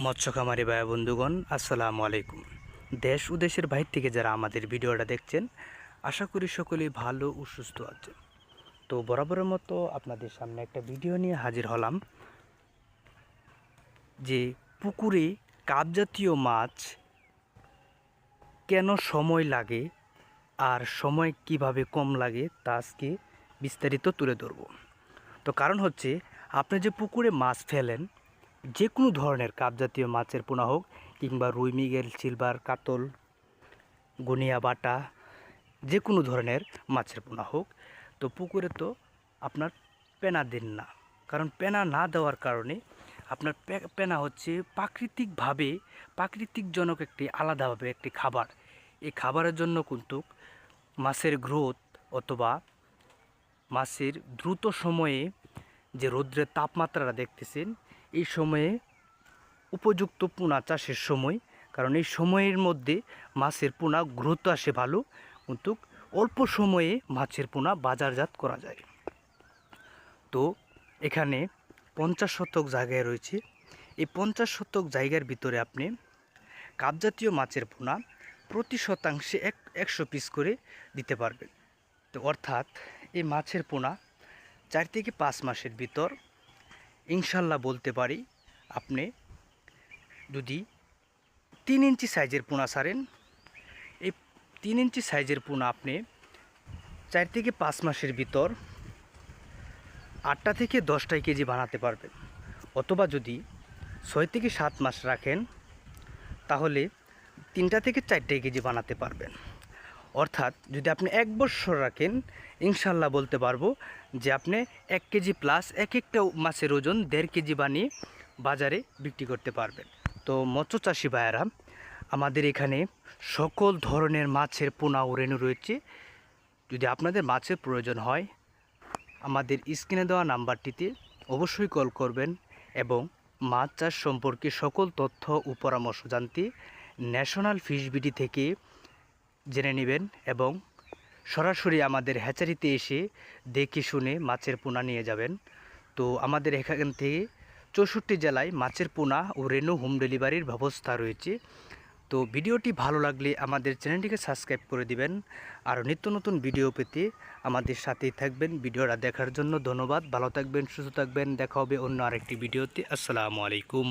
মৎস্য খামারি ভাই বন্ধুগণ, আসসালামু আলাইকুম। দেশ ও দেশের বাইর থেকে যারা আমাদের ভিডিওটা দেখছেন, আশা করি সকলেই ভালো ও সুস্থ আছেন। তো বরাবরের মতো আপনাদের সামনে একটা ভিডিও নিয়ে হাজির হলাম, যে পুকুরে কাপ জাতীয় মাছ কেন সময় লাগে আর সময় কীভাবে কম লাগে, তা আজকে বিস্তারিত তুলে ধরব। তো কারণ হচ্ছে, আপনি যে পুকুরে মাছ ফেলেন যে কোনো ধরনের কাপ জাতীয় মাছের পোনা হোক কিংবা রুই মিগেল, সিলভার, কাতল, গুনিয়া বাটা, যে কোনো ধরনের মাছের পোনা হোক, তো পুকুরে তো আপনার পেনা দেন না। কারণ পেনা না দেওয়ার কারণে আপনার পেনা হচ্ছে প্রাকৃতিকভাবে, প্রাকৃতিকজনক একটি আলাদাভাবে একটি খাবার। এই খাবারের জন্য কিন্তু মাছের গ্রোথ অথবা মাছের দ্রুত সময়ে যে রৌদ্রের তাপমাত্রাটা দেখতেছেন এই সময়ে উপযুক্ত পোনা চাষের সময়, কারণ এই সময়ের মধ্যে মাছের পোনা গ্রোথ আসে ভালো, কিন্তু অল্প সময়ে মাছের পোনা বাজারজাত করা যায়। তো এখানে পঞ্চাশ শতক জায়গায় রয়েছে। এই পঞ্চাশ শতক জায়গার ভিতরে আপনি কাপজাতীয় মাছের পোনা প্রতি শতাংশে এক, একশো পিস করে দিতে পারবেন। তো অর্থাৎ এই মাছের পোনা চার থেকে পাঁচ মাসের ভিতর ইনশাল্লাহ বলতে পারি, আপনি যদি তিন ইঞ্চি সাইজের পোনা সারেন, এই তিন ইঞ্চি সাইজের পোনা আপনি চার থেকে পাঁচ মাসের ভিতর আটটা থেকে দশটাই কেজি বানাতে পারবেন। অথবা যদি ছয় থেকে সাত মাস রাখেন, তাহলে তিনটা থেকে চারটে কেজি বানাতে পারবেন। অর্থাৎ যদি আপনি এক বছর রাখেন, ইনশাল্লাহ বলতে পারব যে আপনি এক কেজি প্লাস এক একটা মাছের ওজন দেড় কেজি বানিয়ে বাজারে বিক্রি করতে পারবেন। তো মৎস্য চাষি ভাইয়েরা, আমাদের এখানে সকল ধরনের মাছের পোনা রেণু রয়েছে। যদি আপনাদের মাছের প্রয়োজন হয়, আমাদের স্ক্রিনে দেওয়া নাম্বারটিতে অবশ্যই কল করবেন এবং মাছ চাষ সম্পর্কে সকল তথ্য ও পরামর্শ জানতে ন্যাশনাল ফিশ বিডি থেকে জেনে নেবেন এবং সরাসরি আমাদের হ্যাচারিতে এসে দেখে শুনে মাছের পোনা নিয়ে যাবেন। তো আমাদের এখান থেকে চৌষট্টি জেলায় মাছের পোনা ও রেনু হোম ডেলিভারির ব্যবস্থা রয়েছে। তো ভিডিওটি ভালো লাগলে আমাদের চ্যানেলটিকে সাবস্ক্রাইব করে দিবেন। আর নিত্য নতুন ভিডিও পেতে আমাদের সাথেই থাকবেন। ভিডিওটা দেখার জন্য ধন্যবাদ। ভালো থাকবেন, সুস্থ থাকবেন। দেখা হবে অন্য আরেকটি ভিডিওতে। আসসালামু আলাইকুম।